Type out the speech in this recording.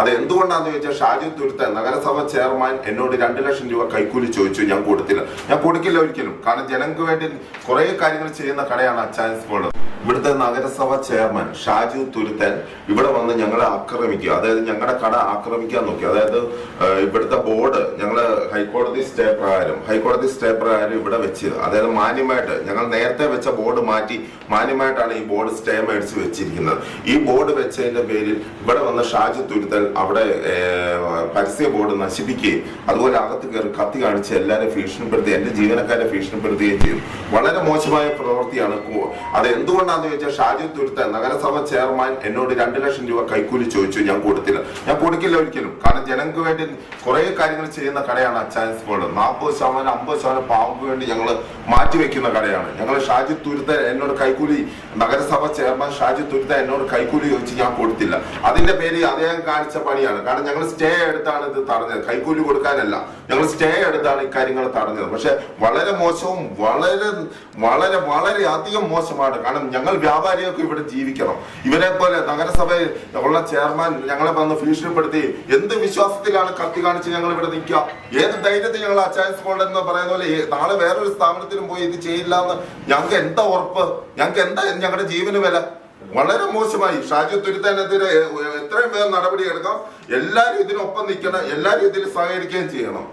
അത് എന്തുകൊണ്ടാന്ന് ചോദിച്ചാൽ ഷാജി തുരുത്ത നഗരസഭ ചെയർമാൻ എന്നോട് രണ്ട് ലക്ഷം രൂപ കൈക്കൂലി ചോദിച്ചു ഞാൻ കൊടുത്തില്ല. ഞാൻ കൊടുക്കില്ല ഒരിക്കലും. കാരണം ജനങ്ങൾക്ക് വേണ്ടി കുറെ കാര്യങ്ങൾ ചെയ്യുന്ന കടയാണ് അച്ചാൻസ് ഗോൾഡ് ഇവിടുത്തെ നഗരസഭ ചെയർമാൻ ഷാജു തുരുത്തൻ ഇവിടെ വന്ന് ഞങ്ങളെ ആക്രമിക്കുക. അതായത് ഞങ്ങളുടെ കട ആക്രമിക്കാൻ നോക്കി. അതായത് ഇവിടുത്തെ ബോർഡ് ഞങ്ങൾ ഹൈക്കോടതി സ്റ്റേ പ്രകാരം ഹൈക്കോടതി സ്റ്റേ പ്രകാരം ഇവിടെ വെച്ച് അതായത് മാന്യമായിട്ട് ഞങ്ങൾ നേരത്തെ വെച്ച ബോർഡ് മാറ്റി മാന്യമായിട്ടാണ് ഈ ബോർഡ് സ്റ്റേ മേടിച്ച് വെച്ചിരിക്കുന്നത്. ഈ ബോർഡ് വെച്ചതിന്റെ പേരിൽ ഇവിടെ വന്ന് ഷാജു തുരുത്തൽ അവിടെ പരസ്യ ബോർഡ് നശിപ്പിക്കുകയും അതുപോലെ അകത്ത് കയറി കത്തി കാണിച്ച് എല്ലാവരും ഭീഷണിപ്പെടുത്തുകയും എന്റെ ജീവനക്കാരെ ഭീഷണിപ്പെടുത്തുകയും ചെയ്തു. വളരെ മോശമായ പ്രവൃത്തിയാണ് അത് എന്തുകൊണ്ടാന്ന് ചോദിച്ചാൽ ഷാജി തുരുത്ത നഗരസഭ ചെയർമാൻ എന്നോട് രണ്ട് ലക്ഷം രൂപ കൈക്കൂലി ചോദിച്ചു ഞാൻ കൊടുത്തില്ല. ഞാൻ കൊടുക്കില്ല ഒരിക്കലും. കാരണം ജനങ്ങൾക്ക് വേണ്ടി കുറെ കാര്യങ്ങൾ ചെയ്യുന്ന കടയാണ് അച്ചാൻസ് ബോർഡ്. നാൽപ്പത് ശതമാനം അമ്പത് ശതമാനം പാവങ്ങൾക്ക് വേണ്ടി ഞങ്ങൾ മാറ്റിവെക്കുന്ന കടയാണ്. ഞങ്ങൾ ഷാജി തുരുത്ത എന്നോട് കൈക്കൂലി നഗരസഭ ചെയർമാൻ ഷാജി തുരുത്ത എന്നോട് കൈക്കൂലി ചോദിച്ചു ഞാൻ കൊടുത്തില്ല. അതിന്റെ പേര് അദ്ദേഹം കാണിച്ച പണിയാണ്. കാരണം ഞങ്ങൾ സ്റ്റേ എടുത്താണ് ഇത് തടഞ്ഞത്. കൈക്കൂലി കൊടുക്കാനല്ല. ഞങ്ങൾ സ്റ്റേ എടുത്താണ് ഇക്കാര്യങ്ങൾ തടഞ്ഞത്. പക്ഷെ വളരെ മോശവും വളരെ വളരെ വളരെ അധികം മോശമാണ്. കാരണം ഞങ്ങൾ വ്യാപാരികൾക്ക് ഇവിടെ ജീവിക്കണം. ഇവരെ പോലെ നഗരസഭയിൽ ഉള്ള ചെയർമാൻ ഞങ്ങളെ വന്ന് ഭീഷണിപ്പെടുത്തി എന്ത് വിശ്വാസത്തിലാണ് കത്തി കാണിച്ച് ഞങ്ങൾ ഇവിടെ നിൽക്കുക? ഏത് ധൈര്യത്തിൽ ഞങ്ങൾ അച്ചായൻസ് ഗോൾഡ് എന്ന് പറയുന്ന പോലെ നാളെ വേറൊരു സ്ഥാപനത്തിലും പോയി ഇത് ചെയ്യില്ല എന്ന് ഞങ്ങൾക്ക് എന്താ ഉറപ്പ്? ഞങ്ങൾക്ക് എന്താ ഞങ്ങളുടെ ജീവന് വില? വളരെ മോശമായി. ഷാജി തുരുത്താനെതിരെ എത്രയും വേഗം നടപടിയെടുക്കാം. എല്ലാവരും ഇതിനൊപ്പം നിൽക്കണം. എല്ലാവരും ഇതിൽ സഹകരിക്കുകയും ചെയ്യണം.